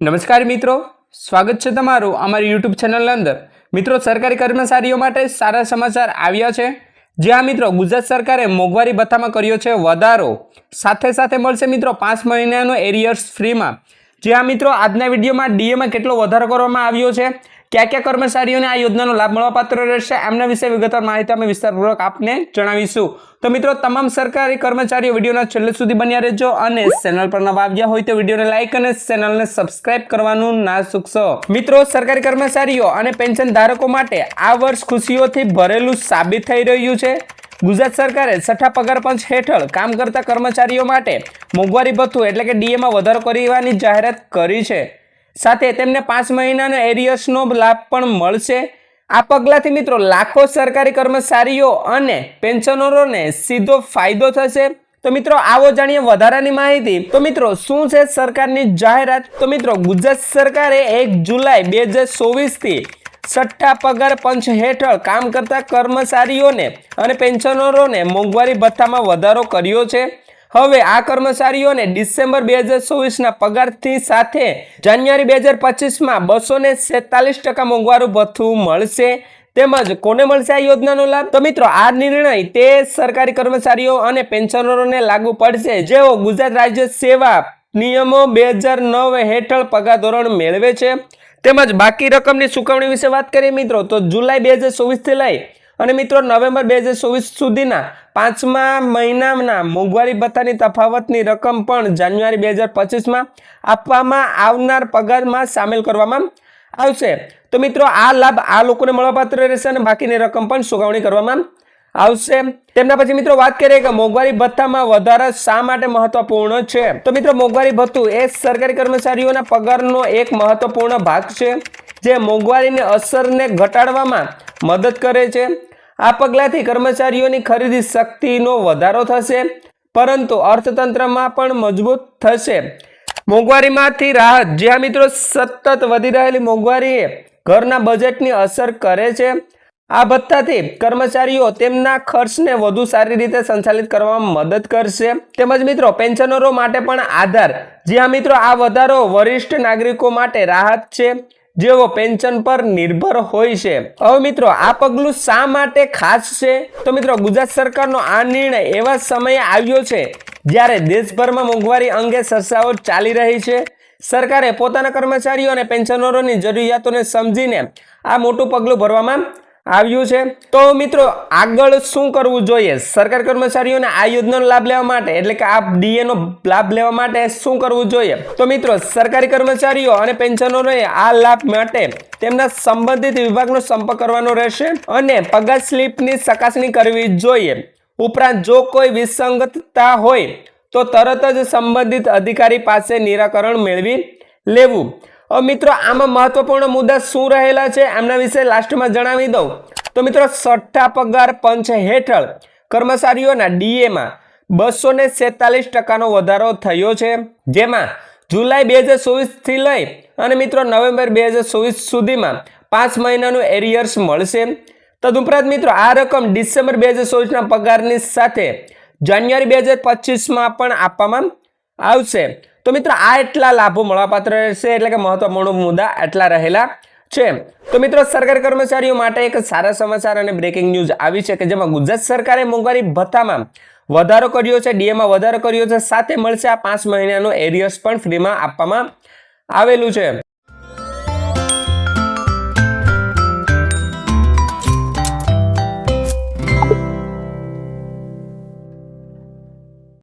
નમસ્કાર મિત્રો, સ્વાગત છે તમારું અમારી યુટ્યુબ ચેનલની અંદર. મિત્રો, સરકારી કર્મચારીઓ માટે સારા સમાચાર આવ્યા છે. જ્યાં મિત્રો, ગુજરાત સરકારે મોંઘવારી ભથ્થામાં કર્યો છે વધારો. સાથે સાથે મળશે મિત્રો, પાંચ મહિનાનો એરિયર્સ ફ્રીમાં. જ્યાં મિત્રો, આજના વિડીયોમાં ડીએમાં કેટલો વધારો કરવામાં આવ્યો છે? કયા કયા કર્મચારીઓને આ યોજનાનો લાભ મળવાપાત્ર રહેશે એમના વિશે વિગતવાર માહિતી અમે વિસ્તારપૂર્વક આપને જણાવીશું. તો મિત્રો, તમામ સરકારી કર્મચારીઓ વિડીયોના છેલ્લે સુધી બન્યા રહેજો અને ચેનલ પર નવા આવ્યા હોય તો વિડીયોને લાઇક અને ચેનલને સબસ્ક્રાઇબ કરવાનું ના ચૂકશો મિત્રો, સરકારી કર્મચારીઓ અને પેન્શન ધારકો માટે આ વર્ષ ખુશીઓથી ભરેલું સાબિત થઈ રહ્યું છે. ગુજરાત સરકારે છઠ્ઠા પગાર પંચ હેઠળ કામ કરતા કર્મચારીઓ માટે મોંઘવારી ભથ્થું એટલે કે ડીએમાં વધારો કરવાની જાહેરાત કરી છે. સાથે તેમને પાંચ મહિનાનો એરિયસનો લાભ પણ મળશે. આ પગલાંથી મિત્રો લાખો સરકારી કર્મચારીઓ અને પેન્શનરોને સીધો ફાયદો થશે. તો મિત્રો આવો જાણીએ વધારાની માહિતી. તો મિત્રો શું છે સરકારની જાહેરાત? તો મિત્રો ગુજરાત સરકારે એક જુલાઈ બે હજાર ચોવીસથી છઠ્ઠા પગાર પંચ હેઠળ કામ કરતા કર્મચારીઓને અને પેન્શનરોને મોંઘવારી ભથ્થામાં વધારો કર્યો છે. હવે આ કર્મચારીઓને ડિસેમ્બર બે હજાર ચોવીસના પગારથી સાથે જાન્યુઆરી બે હજાર પચીસમાં બસો ને સેતાલીસ ટકા મોંઘવારું ભથ્થું મળશે. તેમજ કોને મળશે આ યોજનાનો લાભ? તો મિત્રો, આ નિર્ણય તે સરકારી કર્મચારીઓ અને પેન્શનરોને લાગુ પડશે. જેઓ ગુજરાત રાજ્ય સેવા નિયમો બે હજાર નવ હેઠળ પગાર ધોરણ મેળવે છે. તેમજ બાકી રકમની ચૂકવણી વિશે વાત કરીએ મિત્રો, તો જુલાઈ બે હજાર ચોવીસથી લઈ અને મિત્રો, નવેમ્બર બે હજાર ચોવીસ સુધીના પાંચમા મહિનાના મોંઘવારી ભથ્થાની તફાવતની રકમ પણ જાન્યુઆરી બે હજાર પચીસમાં આપવામાં આવનાર પગારમાં સામેલ કરવામાં આવશે. તો મિત્રો, આ લાભ આ લોકોને મળવાપાત્ર રહેશે અને બાકીની રકમ પણ ચૂકવણી કરવામાં આવશે. તેમના પછી મિત્રો, વાત કરીએ કે મોંઘવારી ભથ્થામાં વધારા શા માટે મહત્વપૂર્ણ છે? તો મિત્રો, મોંઘવારી ભથ્થું એ સરકારી કર્મચારીઓના પગારનો એક મહત્વપૂર્ણ ભાગ છે, જે મોંઘવારીની અસરને ઘટાડવામાં મદદ કરે છે. આ પગલાંથી કર્મચારીઓની ખરીદી શક્તિનો વધારો થશે, પરંતુ અર્થતંત્રમાં પણ મજબૂત થશે. મોંઘવારીમાંથી રાહત. જ્યાં મિત્રો સતત વધી રહેલી મોંઘવારીએ ઘરના બજેટની અસર કરે છે. આ ભથ્થાથી કર્મચારીઓ તેમના ખર્ચને વધુ સારી રીતે સંચાલિત કરવામાં મદદ કરશે. તેમજ મિત્રો, પેન્શનરો માટે પણ આધાર. જ્યાં મિત્રો, આ વધારો વરિષ્ઠ નાગરિકો માટે રાહત છે. જેઓ પેન્શન પર નિર્ભર હોય છે. હવે મિત્રો, આ પગલું શા માટે ખાસ છે? તો મિત્રો, ગુજરાત સરકારનો આ નિર્ણય એવા સમયે આવ્યો છે, જ્યારે દેશભરમાં મોંઘવારી અંગે ચર્ચાઓ ચાલી રહી છે. સરકારે પોતાના કર્મચારીઓ અને પેન્શનરોની જરૂરિયાતોને સમજીને આ મોટું પગલું ભરવામાં આવ્યું છે. તો મિત્રો, આગળ શું કરવું જોઈએ? સરકારી કર્મચારીઓને આ યોજનાનો લાભ લેવા માટે, એટલે કે આ ડીએનો લાભ લેવા માટે શું કરવું જોઈએ? તો મિત્રો, સરકારી કર્મચારીઓ અને પેન્શનરોને આ લાભ માટે તેમના સંબંધિત વિભાગનો સંપર્ક કરવાનો રહેશે અને પગાર સ્લીપની ચકાસણી કરવી જોઈએ. ઉપરાંત, જો કોઈ વિસંગતતા હોય, તો તરત જ સંબંધિત અધિકારી પાસે નિરાકરણ મેળવી લેવું. મિત્રો, આમાં મહત્વપૂર્ણ મુદ્દા શું રહેલા છે એમના વિશે લાસ્ટમાં જણાવી દઉં. તો મિત્રો છઠ્ઠા પગાર પંચ હેઠળ કર્મચારીઓના ડીએમાં બસો ને સેતાલીસ ટકાનો વધારો થયો છે. જેમાં જુલાઈ બે હજાર ચોવીસથી લઈ અને મિત્રો, નવેમ્બર બે હજાર ચોવીસ સુધીમાં પાંચ મહિનાનું એરિયર્સ મળશે. તદુપરાંત મિત્રો, આ રકમ ડિસેમ્બર બે હજાર ચોવીસના પગારની સાથે જાન્યુઆરી બે હજાર પચીસમાં પણ આપવામાં આવશે. તો મિત્રો આ એટલા લાભો મળવાપાત્ર રહેશે એટલે કે મહત્વપૂર્ણ મુદ્દા એટલા રહેલા છે. તો મિત્રો સરકારી કર્મચારીઓ માટે એક સારા સમાચાર અને બ્રેકિંગ ન્યૂઝ આવી છે કે જેમાં ગુજરાત સરકારે મોંઘવારી ભથ્થામાં વધારો કર્યો છે. ડીએમાં વધારો કર્યો છે. સાથે મળશે આ પાંચ મહિનાનો એરિયર્સ પણ ફ્રીમાં આપવામાં આવેલું છે.